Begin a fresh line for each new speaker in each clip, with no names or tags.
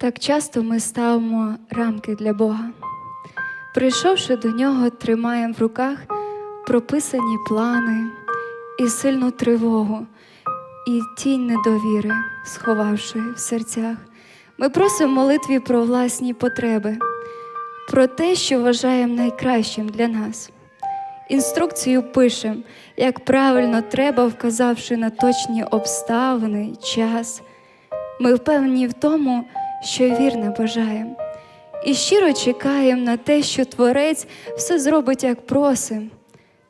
Так часто ми ставимо рамки для Бога. Прийшовши до нього, тримаємо в руках прописані плани і сильну тривогу, і тінь недовіри, сховавши в серцях. Ми просимо молитві про власні потреби, про те, що вважаємо найкращим для нас. Інструкцію пишемо, як правильно треба, вказавши на точні обставини, час. Ми впевнені в тому, що вірно бажаємо, і щиро чекаємо на те, що Творець все зробить, як просим,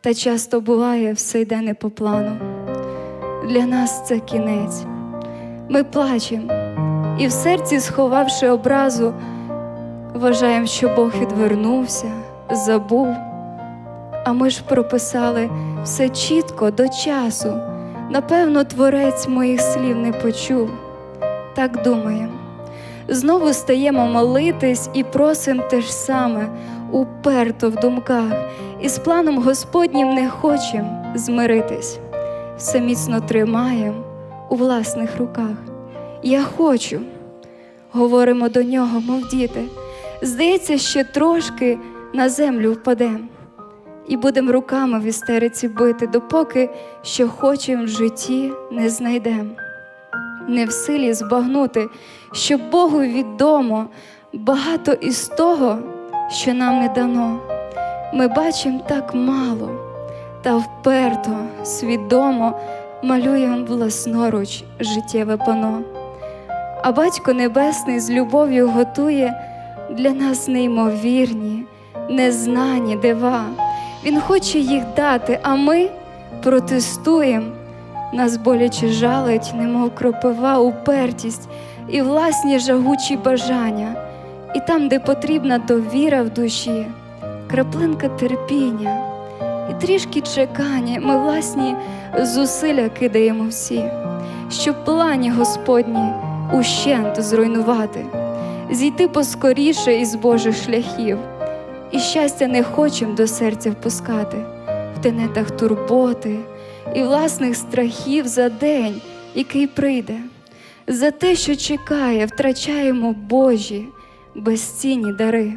та часто буває, все йде не по плану. Для нас це кінець. Ми плачемо і в серці, сховавши образу, вважаємо, що Бог відвернувся, забув. А ми ж прописали все чітко до часу. Напевно, творець моїх слів не почув. Так думаємо. Знову стаємо молитись і просим те ж саме, уперто в думках, і з планом Господнім не хочем змиритись. Все міцно тримаємо у власних руках. Я хочу, говоримо до нього, мов діти. Здається, ще трошки на землю впадем і будем руками в істериці бити, допоки що хочем в житті не знайдем. Не в силі збагнути, що Богу відомо багато із того, що нам не дано. Ми бачимо так мало, та вперто, свідомо малюємо власноруч життєве пано. А Батько Небесний з любов'ю готує для нас неймовірні, незнані дива. Він хоче їх дати, а ми протестуємо. Нас боляче жалить, немов кропива, упертість і власні жагучі бажання. І там, де потрібна довіра в душі, краплинка терпіння і трішки чекання, ми власні зусилля кидаємо всі, щоб плані Господні ущент зруйнувати, зійти поскоріше із Божих шляхів, і щастя не хочем до серця впускати в тенетах турботи і власних страхів за день, який прийде, за те, що чекає, втрачаємо Божі безцінні дари.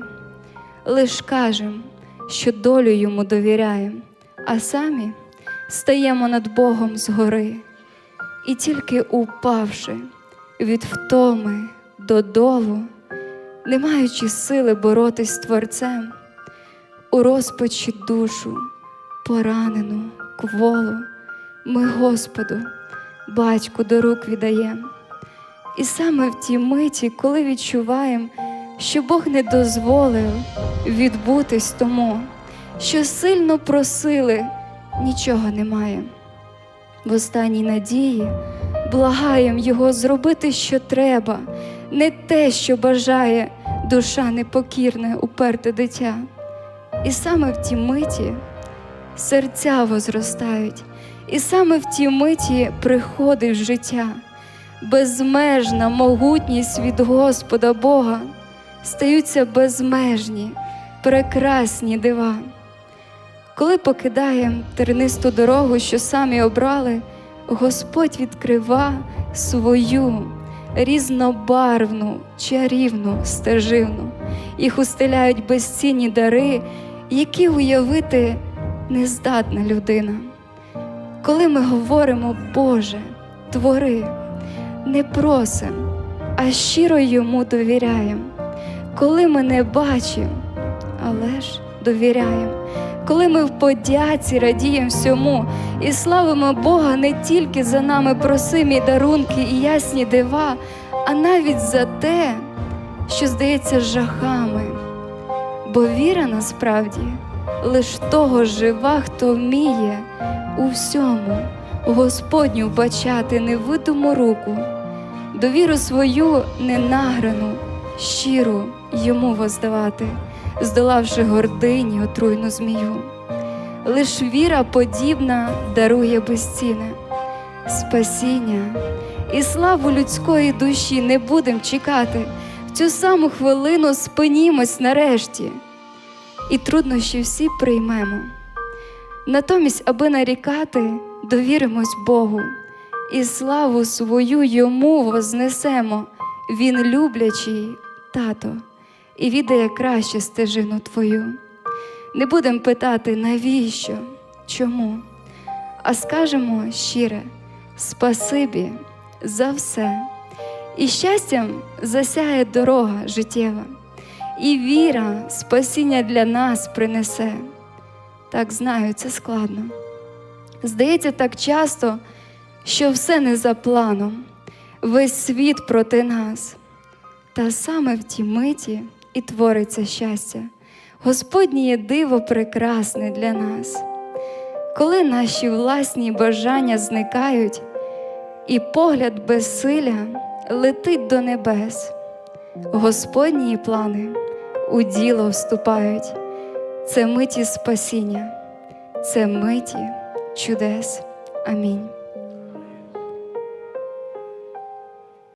Лиш кажем, що долю йому довіряємо, а самі стаємо над Богом згори, і тільки упавши від втоми додолу, не маючи сили боротись з Творцем, у розпачі душу поранену, кволу, ми Господу, батьку до рук віддаємо. І саме в тій миті, коли відчуваємо, що Бог не дозволив відбутись тому, що сильно просили, нічого немає. В останній надії благаєм Його зробити, що треба, не те, що бажає душа непокірне, уперте дитя. І саме в тій миті серця возростають, і саме в тій миті приходить життя, безмежна могутність від Господа Бога, стаються безмежні, прекрасні дива. Коли покидаємо тернисту дорогу, що самі обрали, Господь відкрива свою різнобарвну, чарівну стеживну, їх устеляють безцінні дари, які уявити не здатна людина. Коли ми говоримо, Боже, твори, не просим, а щиро йому довіряємо. Коли ми не бачимо, але ж довіряємо. Коли ми в подяці радіємо всьому і славимо Бога не тільки за нами просимі дарунки і ясні дива, а навіть за те, що здається жахами. Бо віра насправді лиш того жива, хто вміє у всьому Господню бачати невидиму руку, довіру свою ненаграну, щиру йому воздавати, здолавши гордині отруйну змію. Лиш віра подібна дарує безцінне спасіння і славу людської душі не будем чекати. В цю саму хвилину спинімось нарешті, і труднощі всі приймемо. Натомість, аби нарікати, довіримось Богу і славу свою йому вознесемо Він люблячий тато і відає краще стежину твою. Не будемо питати, навіщо, чому, а скажемо щире спасибі за все. І щастям засяє дорога життєва, і віра спасіння для нас принесе. Так знаю, це складно. Здається, так часто, що все не за планом, весь світ проти нас. Та саме в тій миті і твориться щастя. Господнє диво прекрасне для нас. Коли наші власні бажання зникають, і погляд безсилля летить до небес, Господні плани у діло вступають. Це миті спасіння, це миті чудес. Амінь.